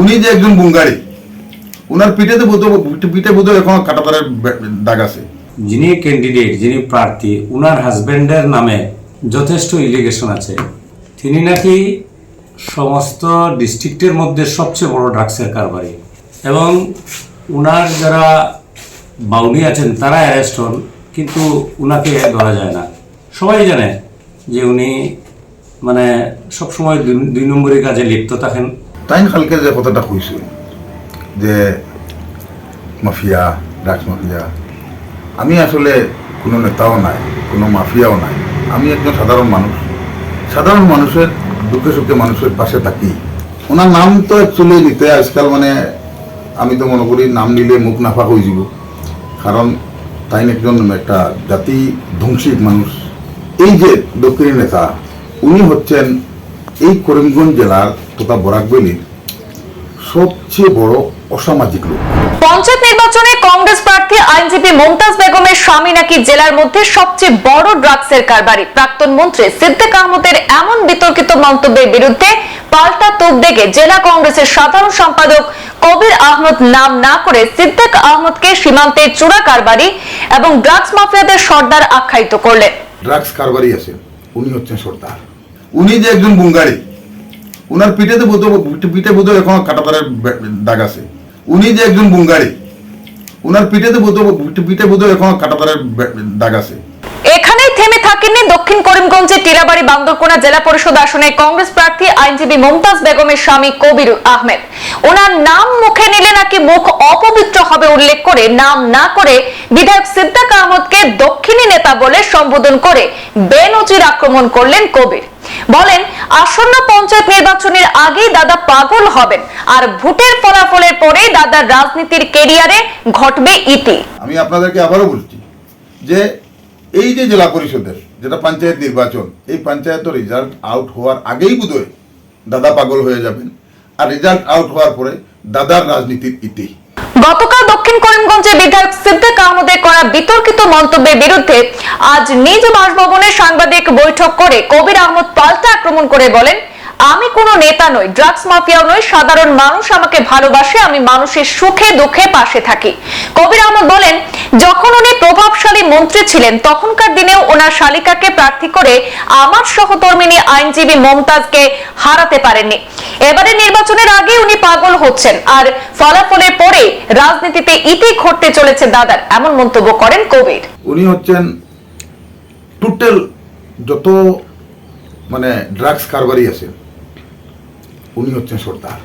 উনি যে একজন বুঙ্গারি উনার পিঠেতে বোধ পিঠে বোধ এখন কাটাতারের দাগ আছে। যিনি ক্যান্ডিডেট যিনি প্রার্থী, উনার হাজব্যান্ডের নামে যথেষ্ট ইলিগেশন আছে। তিনি নাকি সমস্ত ডিস্ট্রিক্টের মধ্যে সবচেয়ে বড় ড্রাগসের কারবারি। এবং উনার যারা বাউনি আছেন, তারা অ্যারেস্ট হন, কিন্তু উনাকে ধরা যায় না। সবাই জানে যে উনি মানে সবসময় দুই নম্বরের কাজে লিপ্ত থাকেন। তাই কালকে যে কথাটা কইছিল যে মাফিয়া ড্রাগস মাফিয়া, আমি আসলে কোনো নেতাও নাই, কোনো মাফিয়াও নাই। আমি একজন সাধারণ মানুষ। সাধারণ মানুষের দুঃখে সুখে মানুষের পাশে থাকি। ওনার নাম তো অ্যাকচুয়ালি নিতে আজকাল মানে আমি তো মনে করি নাম নিলে মুখ নাফা হয়ে যাব। কারণ তাই একজন একটা জাতি ধ্বংসিক মানুষ। এই যে দক্ষিণী নেতা, উনি হচ্ছেন এই করিমগঞ্জ জেলার তথা বরাকবেলির সবচেয়ে বড় অসামাজিক লোক। পঞ্চায়েত নির্বাচনে কংগ্রেস প্রার্থী আইনজীবী মমতাজ বেগমের স্বামী নাকি জেলার মধ্যে সবচেয়ে বড় ড্রাগসের কারবারি? প্রাক্তন মন্ত্রী সিদ্দিক আহমদের এমন বিতর্কিত মন্তব্যের বিরুদ্ধে পাল্টা তোপ দেখে জেলা কংগ্রেসের সাধারণ সম্পাদক কবির আহমদ নাম না করে সিদ্দিক আহমদকে সীমান্তের চূড়া কারবারি এবং ড্রাগস মাফিয়াদের সর্দার আখ্যায়িত করলেন। ড্রাগস কারবারি আছেন উনি হচ্ছেন সর্দার। উনি যে একজন বুঙ্গারি উনার পিঠেতে বোধ পিঠে বোধ এখন কাটাতারের দাগ আছে। উনি যে একজন বুঙ্গারি উনার পিঠেতে বোধ পিঠে বোধ এখন কাটাতারের দাগ আছে। এখানেই থেমে থাকেননি দক্ষিণ করিমগঞ্জের টিরাবাড়ি বান্দরকোনা জেলা পরিষদ আসনে কংগ্রেস প্রার্থী আইনজীবী মমতাজ বেগমের স্বামী কবির আহমেদ। ওনার নাম মুখে নিলে নাকি মুখ অপবিত্র হবে উল্লেখ করে, নাম না করে বিধায়ক সিদ্দাক আহমদকে দক্ষিণী নেতা বলে সম্বোধন করে বেনজির আক্রমণ করলেন কবির। বলেন, আসন্ন পঞ্চায়েত নির্বাচনের আগেই দাদা পাগল হবেন, আর ভোটের ফলাফলের পরেই দাদার রাজনীতির কেরিয়ারে ঘটবে ইতি। আমি আপনাদেরকে আবারও বলছি যে এই যে জেলা পরিষদের, যেটা পঞ্চায়েত নির্বাচন, এই পঞ্চায়েতের রেজাল্ট আউট হওয়ার আগেই বোধহয় দাদা পাগল হয়ে যাবেন, আর রেজাল্ট আউট হওয়ার পরে দাদার রাজনীতির ইতি। গতকাল দক্ষিণ করিমগঞ্জে বিধায়ক সিদ্দিক আহমদের করা বিতর্কিত মন্তব্যের বিরুদ্ধে আজ নিজ বাসভবনে সাংবাদিক বৈঠক করে কবির আহমদ পাল্টা আক্রমণ করে বলেন আমি কোনো নেতা নই ড্রাগস মাফিয়াও নই, সাধারণ মানুষ আমাকে ভালোবাসে, আমি মানুষের সুখে দুঃখে পাশে থাকি। কবির আহমদ বলেন, যখন উনি প্রভাবশালী মন্ত্রী ছিলেন, তখনকার দিনেও ওনার শালিকাকে প্রার্থী করে আমার সহকর্মিনী আইনজীবী মমতাজকে হারাতে পারেননি। এবারে নির্বাচনের আগে উনি পাগল হচ্ছেন, আর ফলাফলের পরে রাজনীতিতে ইতি ঘটতে চলেছে দাদার, এমন মন্তব্য করেন কবির। উনি হচ্ছেন টোটাল যত মানে ড্রাগস কারবারি আছে উনি হচ্ছেন সর্দার।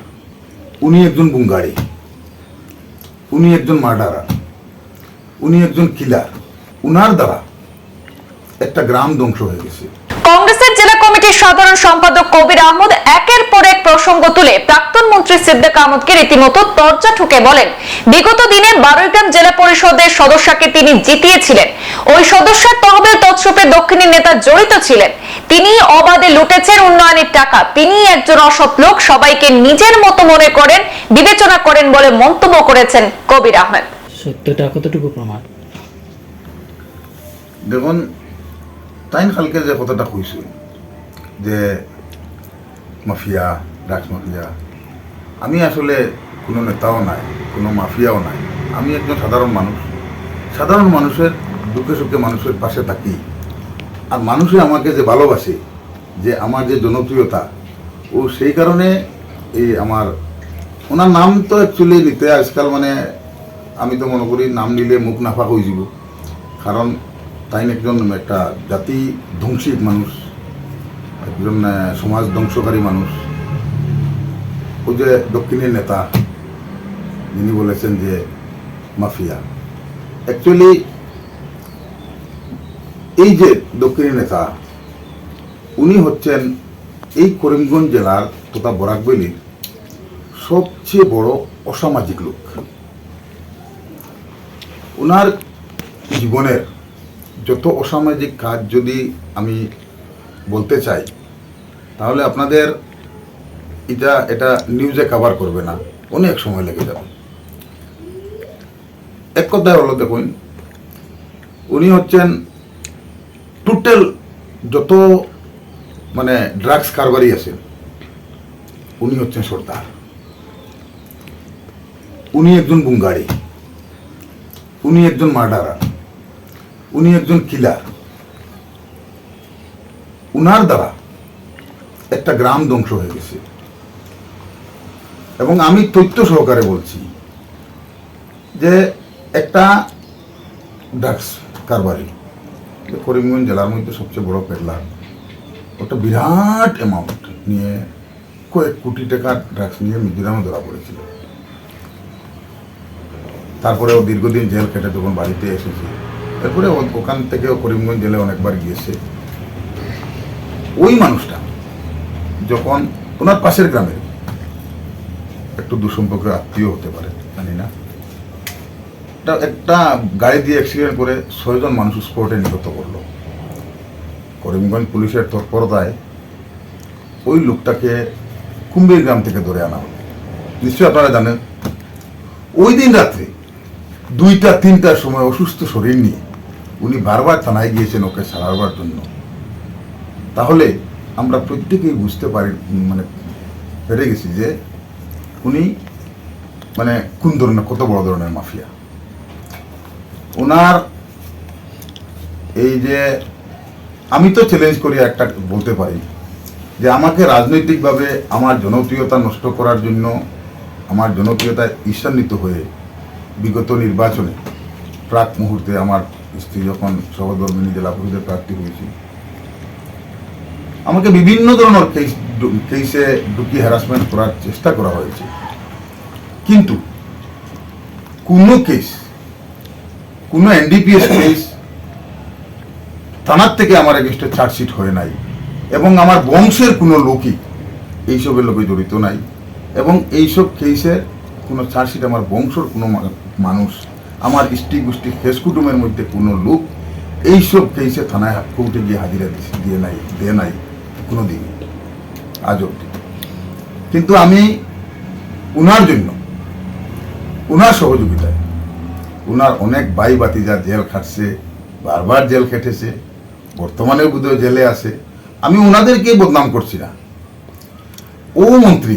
উনি একজন বুঙ্গারি। উনি একজন মার্ডারার। উনি একজন কিলার। উনার দ্বারা একটা গ্রাম ধ্বংস হয়ে গেছে। কংগ্রেসের জেলা কমিটির সাধারণ সম্পাদক কবির আহমদ একের পর এক প্রসঙ্গ তুলে প্রাক্তন মন্ত্রী সিদ্দিক আহমদকে রীতিমতো তর্জা ঠুকে বলেন, বিগত দিনে বারৈগ্রাম জেলা পরিষদের সদস্যকে তিনি জিতিয়েছিলেন। ওই সদস্যের তহবিল তৎসূপে দক্ষিণী নেতা জড়িত ছিলেন। তিনি অবাধে লুটেছেন উন্নয়নের টাকা। তিনি একজন অসৎ লোক সবাইকে নিজের মতো মনে করেন বিবেচনা করেন বলে মন্তব্য করেছেন কবির আহমেদ। সত্যটা কতটুকু প্রমাণ? দেখুন তাই কালকে যে কথাটা কইছিল যে মাফিয়া ড্রাগস মাফিয়া আমি আসলে কোনো নেতাও নাই কোনো মাফিয়াও নাই। আমি একজন সাধারণ মানুষ। সাধারণ মানুষের দুঃখে সুখে মানুষের পাশে থাকি। আর মানুষে আমাকে যে ভালোবাসে, যে আমার যে জনপ্রিয়তা, ও সেই কারণে এই আমার, ওনার নাম তো অ্যাকচুয়ালি নিতে আজকাল মানে আমি তো মনে করি নাম নিলে মুখ নাফা হয়ে যাব। কারণ তাই একজন একটা জাতি ধ্বংসিক মানুষ, একজন সমাজ ধ্বংসকারী মানুষ। ওই যে দক্ষিণের নেতা, যিনি বলেছেন যে মাফিয়া। অ্যাকচুয়ালি এই যে দক্ষিণী নেতা, উনি হচ্ছেন এই করিমগঞ্জ জেলার তথা বরাকবেলির সবচেয়ে বড় অসামাজিক লোক। ওনার জীবনের যত অসামাজিক কাজ যদি আমি বলতে চাই, তাহলে আপনাদের এটা এটা নিউজে কভার করবে না, অনেক সময় লেগে যাবে। এক কথায় হলো দেখুন, উনি হচ্ছেন টোটাল যত মানে ড্রাগস কারবারি আছে, উনি হচ্ছেন সর্দার। উনি একজন বুঙ্গারি। উনি একজন মার্ডারার। উনি একজন কিলার। উনার দ্বারা একটা গ্রাম ধ্বংস হয়ে গেছে। এবং আমি তথ্য সহকারে বলছি যে একটা ড্রাগস কারবারি করিমগঞ্জ জেলার মধ্যে সবচেয়ে বড় পেটলার ওটা বিরাট অ্যামাউন্ট নিয়ে কয়েক কোটি টাকার ড্রাগস নিয়ে মিজোরামে ধরা পড়েছিল। তারপরে ও দীর্ঘদিন জেল কেটে যখন বাড়িতে এসেছে। এরপরে ওখান থেকে ও করিমগঞ্জ জেলে অনেকবার গিয়েছে। ওই মানুষটা যখন ওনার পাশের গ্রামের একটু দুঃসম্পর্কের আত্মীয় হতে পারে একটা একটা গাড়ি দিয়ে অ্যাক্সিডেন্ট করে ছয়জন মানুষ স্পটে নিহত করল। করিমগঞ্জ পুলিশের তৎপরতায় ওই লোকটাকে কুম্বির গ্রাম থেকে ধরে আনা হলো। নিশ্চয়ই আপনারা জানেন, ওই দিন রাত্রে দুইটা, তিনটার সময় অসুস্থ শরীর নিয়ে উনি বারবার থানায় গিয়েছেন ওকে সারাবার জন্য। তাহলে আমরা প্রত্যেকেই বুঝতে পারি মানে পেরে গেছি যে উনি মানে কোন ধরনের, কত বড় ধরনের মাফিয়া। ওনার এই যে, আমি তো চ্যালেঞ্জ করি একটা বলতে পারি, যে আমাকে রাজনৈতিকভাবে আমার জনপ্রিয়তা নষ্ট করার জন্য, আমার জনপ্রিয়তায় ঈর্ষান্বিত হয়ে বিগত নির্বাচনে প্রাক মুহূর্তে আমার স্ত্রী যখন সহধর্মিনী জেলা পরিষদের প্রার্থী হয়েছিল আমাকে বিভিন্ন ধরনের কেস কেসে ঢুকি হ্যারাসমেন্ট করার চেষ্টা করা হয়েছে। কিন্তু কোনো কেস কোনো এনডিপিএস কেস থানার থেকে আমার এগেস্টে চার্জশিট হয়ে নাই। এবং আমার বংশের কোনো লোকই এইসবের লোকে জড়িত নাই। এবং এইসব কেসের কোনো চার্জশিট আমার বংশর কোনো মানুষ, আমার স্ত্রী গোষ্ঠী হেস কুটুমের মধ্যে কোনো লোক এইসব কেসে থানায় কোর্টে গিয়ে হাজিরা দিয়ে নাই দিয়ে নাই কোনো দিন আজ অব্দি কিন্তু আমি উনার জন্য, উনার সহযোগিতায় উনার অনেক ভাই বাতিজা জেল খাটছে, বারবার জেল খেটেছে, বর্তমানেও বোধহয় জেলে আছে। আমি ওনাদেরকে বদনাম করছি না। ও মন্ত্রী,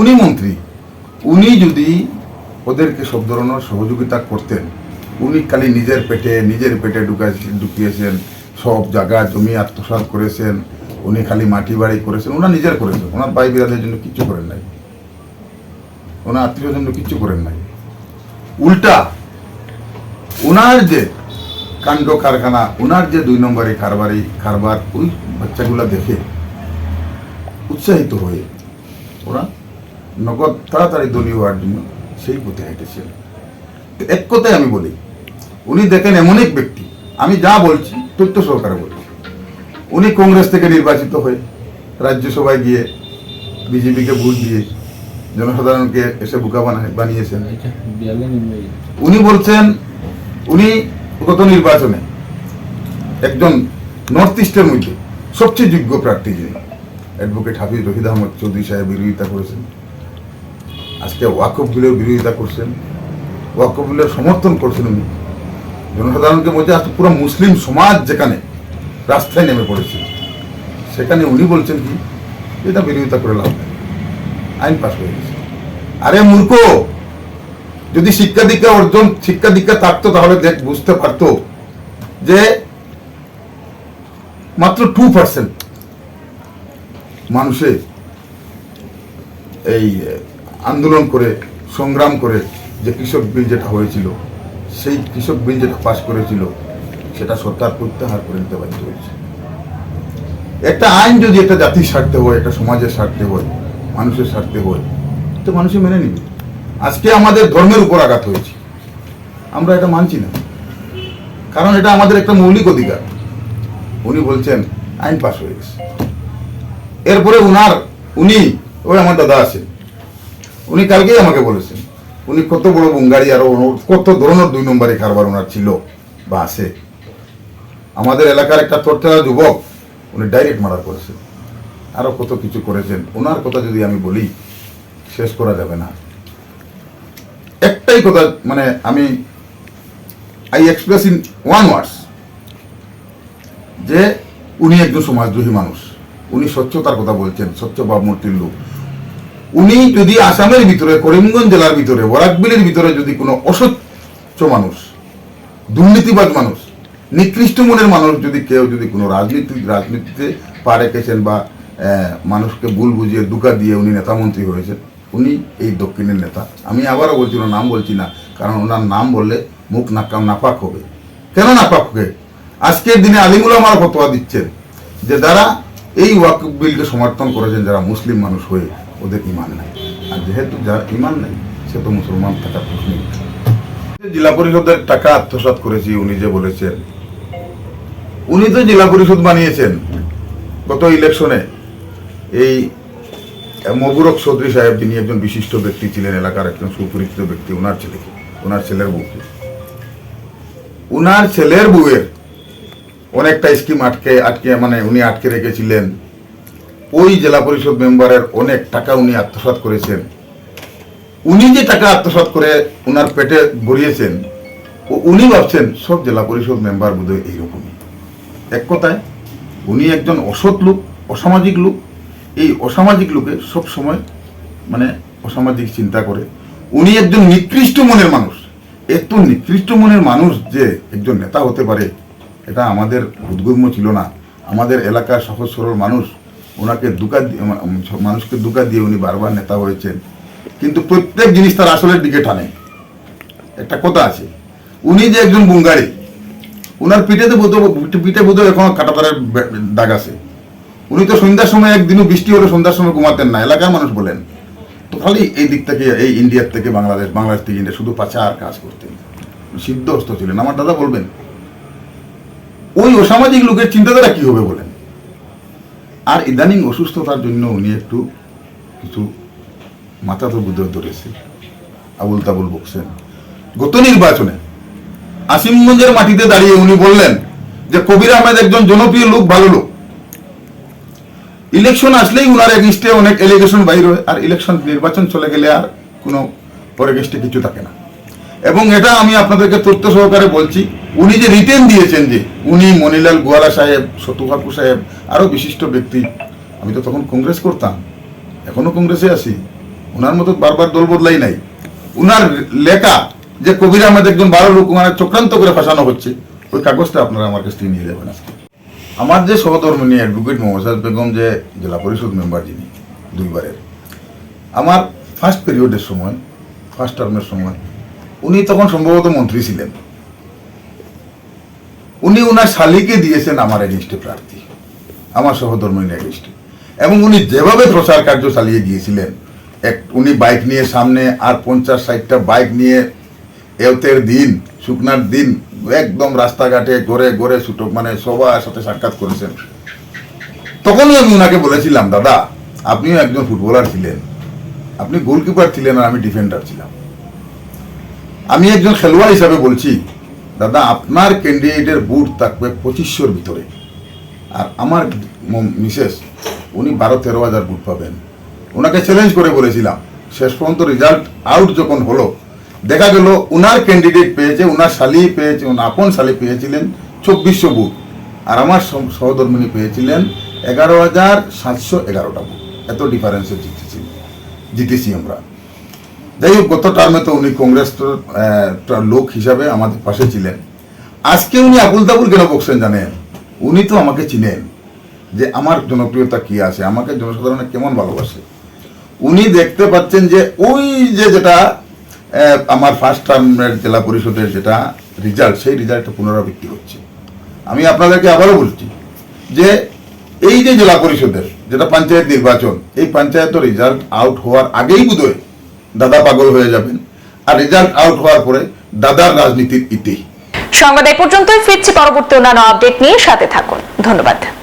উনি মন্ত্রী, উনি যদি ওদেরকে সব ধরনের সহযোগিতা করতেন, উনি খালি নিজের পেটে নিজের পেটে ঢুকাইছেন ঢুকিয়েছেন, সব জায়গা, জমি আত্মসাৎ করেছেন, উনি খালি মাটি বাড়ি করেছেন ওনার নিজের করেছেন ওনার ভাই বিরাদের জন্য কিচ্ছু করেন নাই। ওনার আত্মীয় জন্য কিচ্ছু করেন নাই। উল্টা ওনার যে কাণ্ড কারখানা ওনার যে দুই নম্বরে কারবারি কারবার ওই বাচ্চাগুলা দেখে উৎসাহিত হয়ে ওরা নগদ তাড়াতাড়ি দলীয় হওয়ার জন্য সেই পথে হেঁটেছেন। তো এক কথায় আমি বলি উনি দেখেন এমন এক ব্যক্তি আমি যা বলছি তথ্য সহকারে বলছি। উনি কংগ্রেস থেকে নির্বাচিত হয়ে রাজ্যসভায় গিয়ে বিজেপিকে ভোট দিয়ে জনসাধারণকে এসে বোকা বানা- বানিয়েছেন। উনি বলছেন উনি গত নির্বাচনে একজন নর্থ ইস্টের মধ্যে সবচেয়ে যোগ্য প্রার্থী যিনি অ্যাডভোকেট হাফিজ রহিদ আহমদ চৌধুরী সাহেব বিরোধিতা করেছেন। আজকে ওয়াকফ বিলের বিরোধিতা করছেন। ওয়াকফ বিলের সমর্থন করছেন উনি। জনসাধারণকে বলছে আজকে পুরো মুসলিম সমাজ যেখানে রাস্তায় নেমে পড়েছে, সেখানে উনি বলছেন কি, এটা বিরোধিতা করে লাভ আইন পাশ হয়ে গেছে। আরে মূর্খ! যদি শিক্ষা দীক্ষা অর্জন, শিক্ষা দীক্ষা থাকতো তাহলে দেখ বুঝতে পারতো যে মাত্র টু পার্সেন্ট মানুষে এই আন্দোলন করে, সংগ্রাম করে যে কৃষক বিল যেটা হয়েছিল, সেই কৃষক বিল যেটা পাশ করেছিল, সেটা সরকার প্রত্যাহার করে নিতে বাধ্য হয়েছে। একটা আইন যদি একটা জাতির স্বার্থে হয়, একটা সমাজের স্বার্থে হয়, মানুষের স্বার্থে হয়, তো মানুষে মেনে নিবে। আজকে আমাদের ধর্মের উপর আঘাত হয়েছে। আমরা এটা মানছি না। কারণ এটা আমাদের একটা মৌলিক অধিকার। উনি বলছেন, আইন পাস হয়ে গেছে। এরপরে উনার, উনি, ওই আমার দাদা আছেন। উনি কালকেই আমাকে বলেছেন, উনি কত বড় বুঙ্গারি, আরও কত ধরনের দুই নম্বরে কারবার ওনার ছিল বা আছে। আমাদের এলাকার একটা তোরটা যুবক, উনি ডাইরেক্ট মার্ডার করেছেন। আরও কত কিছু করেছেন। ওনার কথা যদি আমি বলি, শেষ করা যাবে না। একটাই কথা মানে আমি I express in one words যে উনি একজন সমাজদ্রোহী মানুষ। উনি স্বচ্ছতার কথা বলছেন, স্বচ্ছ ভাবমূর্তির লোক। উনি যদি আসামের ভিতরে, করিমগঞ্জ জেলার ভিতরে, বরাকবিলের ভিতরে যদি কোনো অসচ্ছ মানুষ দুর্নীতিবাদ মানুষ, নিকৃষ্ট মনের মানুষ যদি কেউ যদি কোনো রাজনীতি, রাজনীতিতে পা রেখেছেন বা মানুষকে ভুল বুঝিয়ে দুকা দিয়ে উনি নেতামন্ত্রী হয়েছেন উনি এই দক্ষিণের নেতা। আমি আবারও বলছি, ওনার নাম বলছি না, কারণ ওনার নাম বললে মুখ নাকাম নাপাক হবে। কেন নাপাক হবে? আজকের দিনে আলিমুল আমার ফতোয়া দিচ্ছেন যে যারা এই ওয়াক বিলকে সমর্থন করেছেন, যারা মুসলিম মানুষ হয়ে ওদের ইমান নাই। আর যেহেতু যার ইমান নেই, সে তো মুসলমান থাকার প্রশ্নই জেলা পরিষদের টাকা আত্মসাৎ করেছি, উনি যে বলেছেন। উনি তো জেলা পরিষদ বানিয়েছেন। গত ইলেকশনে এই মবুরক চৌধুরী সাহেব যিনি একজন বিশিষ্ট ব্যক্তি ছিলেন, এলাকার একজন সুপরিচিত ব্যক্তি ওনার ছেলেকে ওনার ছেলের বউকে। ওনার ছেলের বউয়ের অনেকটা স্কিম আটকে আটকে মানে উনি আটকে রেখেছিলেন। ওই জেলা পরিষদ মেম্বারের অনেক টাকা উনি আত্মসাৎ করেছেন। উনি যে টাকা আত্মসাৎ করে ওনার পেটে ভরিয়েছেন, ও- উনি ভাবছেন, সব জেলা পরিষদ মেম্বার বোধহয় এইরকমই। এক কথায়, উনি একজন অসৎ লোক, অসামাজিক লোক এই অসামাজিক লোকে সব সময় মানে অসামাজিক চিন্তা করে। উনি একজন নিকৃষ্ট মনের মানুষ। এত নিকৃষ্ট মনের মানুষ যে একজন নেতা হতে পারে, এটা আমাদের উদ্গম্য ছিল না। আমাদের এলাকার সহজ সরল মানুষ, ওনাকে দুকা মানুষকে দুকা দিয়ে উনি বারবার নেতা হয়েছেন। কিন্তু প্রত্যেক জিনিস তার আসলের দিকে টানে। একটা কথা আছে, উনি যে একজন বুঙ্গারি উনার পিঠেতে বোধ পিঠে বোধ এখনও কাটাতারের দাগ আছে। উনি তো সন্ধ্যার সময় একদিনও বৃষ্টি হলে সন্ধ্যার সময় ঘুমাতেন না, এলাকার মানুষ বলেন। তো খালি এই দিক থেকে, এই ইন্ডিয়ার থেকে বাংলাদেশ বাংলাদেশ থেকে ইন্ডিয়া শুধু পাচা আর কাজ করতেন। সিদ্ধহস্ত ছিলেন, আমার দাদা বলবেন। ওই অসামাজিক লোকের চিন্তাধারা কি হবে বলেন? আর ইদানিং অসুস্থতার জন্য উনি একটু কিছু মাথা তো বুদ্ধ ধরেছে। আবুল তাবুল বকছেন। গত নির্বাচনে আসিমগঞ্জের মাটিতে দাঁড়িয়ে উনি বললেন যে কবির আহমেদ একজন জনপ্রিয় লোক, ভালো লোক। ইলেকশন আসলেই উনার এগেনস্টে অনেক এলিগেশন বাইর হয়, আর ইলেকশন নির্বাচন চলে গেলে আর কোনো ওর কিছু থাকে না। এবং এটা আমি আপনাদেরকে তথ্য সহকারে বলছি, উনি যে রিটেন দিয়েছেন যে, উনি মনিলাল গোয়ালা সাহেব, সতু কাকু সাহেব, আরও বিশিষ্ট ব্যক্তি, আমি তো তখন কংগ্রেস করতাম, এখনও কংগ্রেসে আছি ওনার মতো বারবার দল বদলাই নাই। উনার লেখা যে কবির আহমেদ একজন ভালো লোক ওনার চক্রান্ত করে ফাঁসানো হচ্ছে, ওই কাগজটা আপনারা আমার কাছ থেকে নিয়ে যাবেন আজকে। আমার যে সহধর্মিনী অ্যাডভোকেট মোহাম্মদ বেগম যে জেলা পরিষদ মেম্বার যিনি, দুইবারের, আমার ফার্স্ট পিরিয়ডের সময় ফার্স্ট টার্মের সময়, উনি তখন সম্ভবত মন্ত্রী ছিলেন। উনি ওনার শালিকে দিয়েছেন আমার এগেনস্টে প্রার্থী, আমার সহধর্মিনী এগেনস্টে এবং উনি যেভাবে প্রচার কার্য চালিয়ে গিয়েছিলেন, এক, উনি বাইক নিয়ে সামনে আর পঞ্চাশ ষাটটা বাইক নিয়ে এওতের দিন, শুকনার দিন একদম রাস্তাঘাটে গড়ে গড়ে ছুটক মানে সবার সাথে সাক্ষাৎ করেছেন। তখনই আমি ওনাকে বলেছিলাম, দাদা, আপনিও একজন ফুটবলার ছিলেন। আপনি গোলকিপার ছিলেন আর আমি ডিফেন্ডার ছিলাম। আমি একজন খেলোয়াড় হিসাবে বলছি, দাদা, আপনার ক্যান্ডিডেটের বুট থাকবে পঁচিশশোর ভিতরে। আর আমার মিসেস উনি বারো তেরো হাজার বুট পাবেন। ওনাকে চ্যালেঞ্জ করে বলেছিলাম, শেষ পর্যন্ত রেজাল্ট আউট যখন হলো দেখা গেল উনার ক্যান্ডিডেট পেয়েছে, উনার শালি পেয়েছে আপন শালি পেয়েছিলেন চব্বিশশো বুট আর আমার সহ- সহধর্মিনী পেয়েছিলেন এগারো হাজার সাতশো এগারোটা বুট এত ডিফারেন্সে জিতেছি জিতেছি আমরা। যাই হোক, গত টার্মে তো উনি কংগ্রেস লোক হিসাবে আমাদের পাশে ছিলেন। আজকে উনি আবুল তাবুল কেন বকছেন জানেন? উনি তো আমাকে চিনেন যে আমার জনপ্রিয়তা কি আছে, আমাকে জনসাধারণে কেমন ভালোবাসে। উনি দেখতে পাচ্ছেন যে ওই যে যেটা আমার ফার্স্ট টার্মের জেলা পরিষদের যেটা রেজাল্ট সেই রেজাল্টটা পুনরাবৃত্তি হচ্ছে। আমি আপনাদেরকে আবারও বলছি যে, এই যে জেলা পরিষদের, যেটা পঞ্চায়েত নির্বাচন, এই পঞ্চায়েত রেজাল্ট আউট হওয়ার আগেই বোধহয় দাদা পাগল হয়ে যাবেন। আর রেজাল্ট আউট হওয়ার পরে দাদার রাজনীতির ইতি। সংবাদ এই পর্যন্তই। ফিরছি পরবর্তী অন্যান্য আপডেট নিয়ে। সাথে থাকুন। ধন্যবাদ।